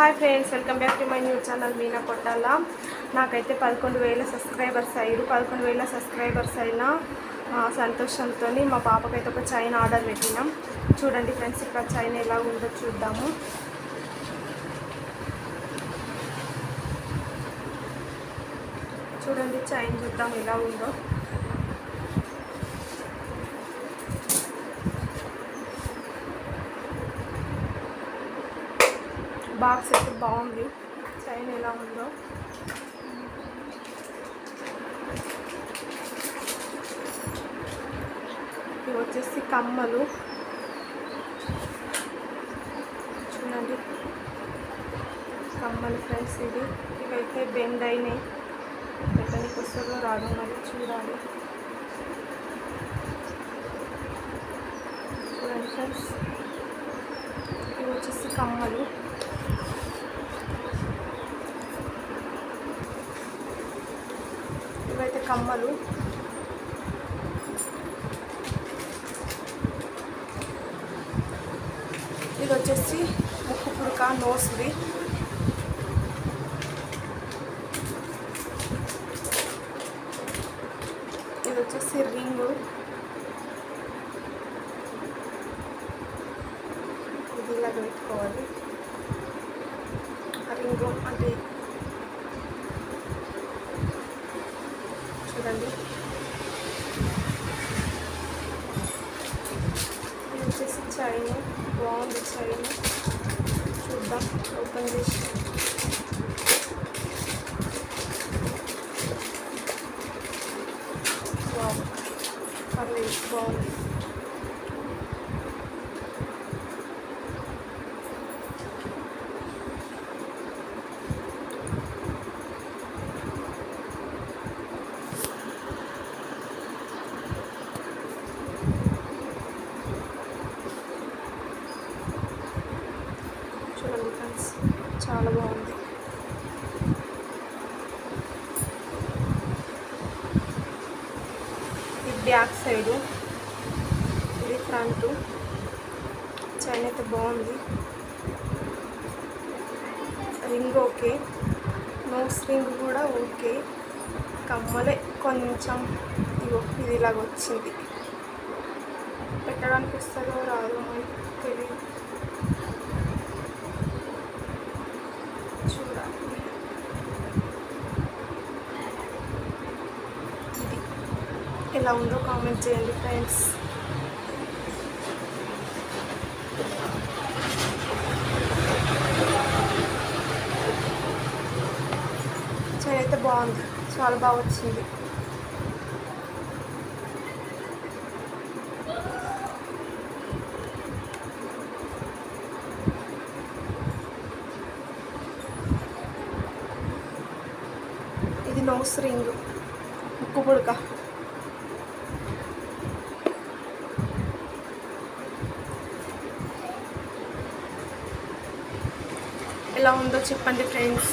Hi friends welcome back to my new channel Meena Kottala. నాకైతే పదకొండు వేల subscribers అయ్యారు. పదకొండు వేల సబ్స్క్రైబర్స్ అయిన సంతోషంతో మా పాపకైతే ఒక చైన్ ఆర్డర్ పెట్టినాం. చూడండి ఫ్రెండ్స్ ఇక్కడ చైన్ ఎలా ఉందో చూద్దాము. చూడండి చైన్ చూద్దాం ఎలా ఉందో. బాక్స్ అయితే బాగుంది. చైన్ ఎలా ఉందో. ఇవి వచ్చేసి కమ్మలు. చూడండి. కమ్మలు ఫ్రెండ్స్ ఇవి ఇవైతే బెండ్ అయినాయి. ఎక్కడికి వస్తుందో రాదు మరి చూడాలి. చూడండి ఫ్రెండ్స్. ఇవి వచ్చేసి కమ్మలు ఇవైతే కమ్మలు. ఇది వచ్చేసి ముక్కు పుడక నోస్ది ఇది వచ్చేసి రింగు. ఇది ఇలాగ పెట్టుకోవాలి. రింగు అంటే చూడండి. ఇది వచ్చేసి చైన్. బాగుంది చైన్. చూద్దాం. ఓపెన్ చేసి. పర్లేదు బాగుంది. చూడండి ఫ్రెండ్స్ చాలా బాగుంది. ఇది బ్యాక్ సైడు. ఇది ఫ్రంట్. చైన్ అయితే బాగుంది. Ring okay. నోస్ రింగ్ కూడా ఓకే. కమ్మలే కొంచెం ఇదిగో ఇది ఇలాగ వచ్చింది. పెట్టడానికి వస్తుందో రాదు మనకి తెలియదు చూడాలి ఇది ఎలా ఉందో కామెంట్ చేయండి ఫ్రెండ్స్ చైన్ అయితే బాగుంది చాలా బాగా వచ్చింది. ఇది నోస్ రింగ్ ముక్కు పుడక. ఎలా ఉందో చెప్పండి ఫ్రెండ్స్